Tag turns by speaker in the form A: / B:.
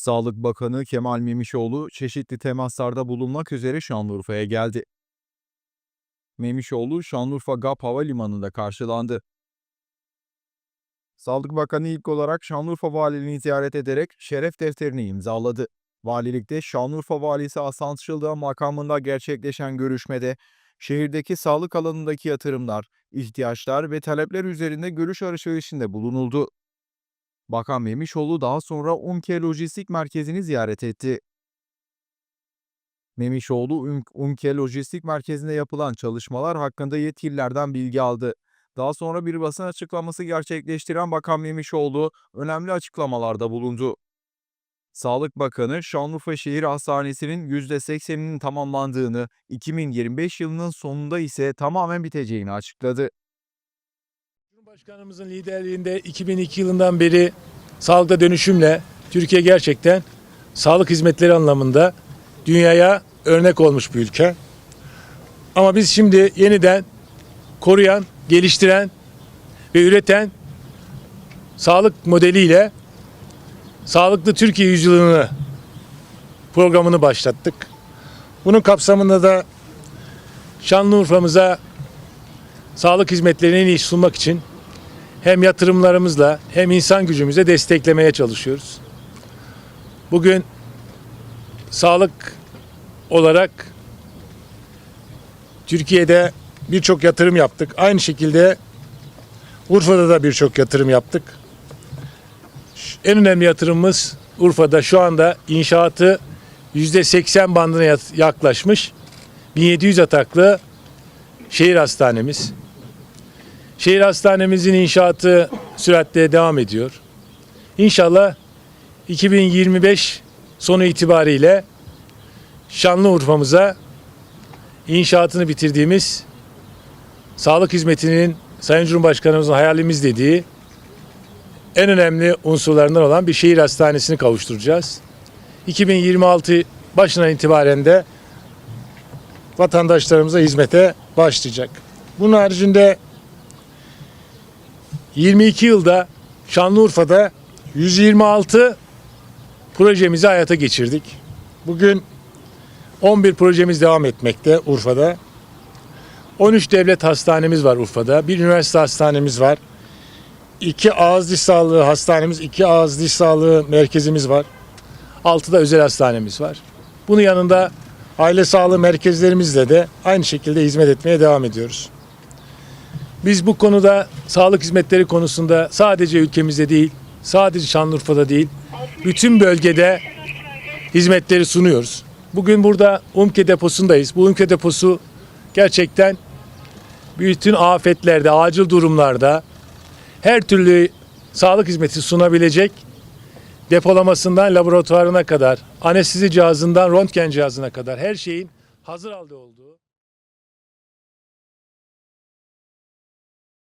A: Sağlık Bakanı Kemal Memişoğlu çeşitli temaslarda bulunmak üzere Şanlıurfa'ya geldi. Memişoğlu Şanlıurfa GAP Havalimanı'nda karşılandı. Sağlık Bakanı ilk olarak Şanlıurfa Valiliğini ziyaret ederek şeref defterini imzaladı. Valilikte Şanlıurfa Valisi Hasan Çıldığa makamında gerçekleşen görüşmede şehirdeki sağlık alanındaki yatırımlar, ihtiyaçlar ve talepler üzerinde görüş alışverişinde bulunuldu. Bakan Memişoğlu daha sonra UMKE Lojistik Merkezi'ni ziyaret etti. Memişoğlu UMKE Lojistik Merkezi'nde yapılan çalışmalar hakkında yetkililerden bilgi aldı. Daha sonra bir basın açıklaması gerçekleştiren Bakan Memişoğlu önemli açıklamalarda bulundu. Sağlık Bakanı Şanlıurfa Şehir Hastanesi'nin %80'inin tamamlandığını, 2025 yılının sonunda ise tamamen biteceğini açıkladı.
B: Cumhurbaşkanımızın liderliğinde 2002 yılından beri sağlıkta dönüşümle Türkiye gerçekten sağlık hizmetleri anlamında dünyaya örnek olmuş bir ülke. Ama biz şimdi yeniden koruyan, geliştiren ve üreten sağlık modeliyle Sağlıklı Türkiye Yüzyılını programını başlattık. Bunun kapsamında da Şanlıurfa'mıza sağlık hizmetlerini en iyi sunmak için hem yatırımlarımızla hem insan gücümüzle desteklemeye çalışıyoruz. Bugün sağlık olarak Türkiye'de birçok yatırım yaptık. Aynı şekilde Urfa'da da birçok yatırım yaptık. En önemli yatırımımız Urfa'da şu anda inşaatı %80 bandına yaklaşmış 1700 ataklı şehir hastanemiz. Şehir hastanemizin inşaatı süratle devam ediyor. İnşallah 2025 sonu itibariyle Şanlıurfa'mıza inşaatını bitirdiğimiz sağlık hizmetinin Sayın Cumhurbaşkanımızın hayalimiz dediği en önemli unsurlarından olan bir şehir hastanesini kavuşturacağız. 2026 başından itibaren de vatandaşlarımıza hizmete başlayacak. Bunun haricinde 22 yılda Şanlıurfa'da 126 projemizi hayata geçirdik. Bugün 11 projemiz devam etmekte Urfa'da. 13 devlet hastanemiz var Urfa'da. Bir üniversite hastanemiz var. İki ağız diş sağlığı hastanemiz, iki ağız diş sağlığı merkezimiz var. Altıda özel hastanemiz var. Bunun yanında aile sağlığı merkezlerimizle de aynı şekilde hizmet etmeye devam ediyoruz. Biz bu konuda sağlık hizmetleri konusunda sadece ülkemizde değil, sadece Şanlıurfa'da değil, bütün bölgede hizmetleri sunuyoruz. Bugün burada UMKE deposundayız. Bu UMKE deposu gerçekten bütün afetlerde, acil durumlarda her türlü sağlık hizmeti sunabilecek depolamasından laboratuvarına kadar, anestezi cihazından röntgen cihazına kadar her şeyin hazır halde olduğu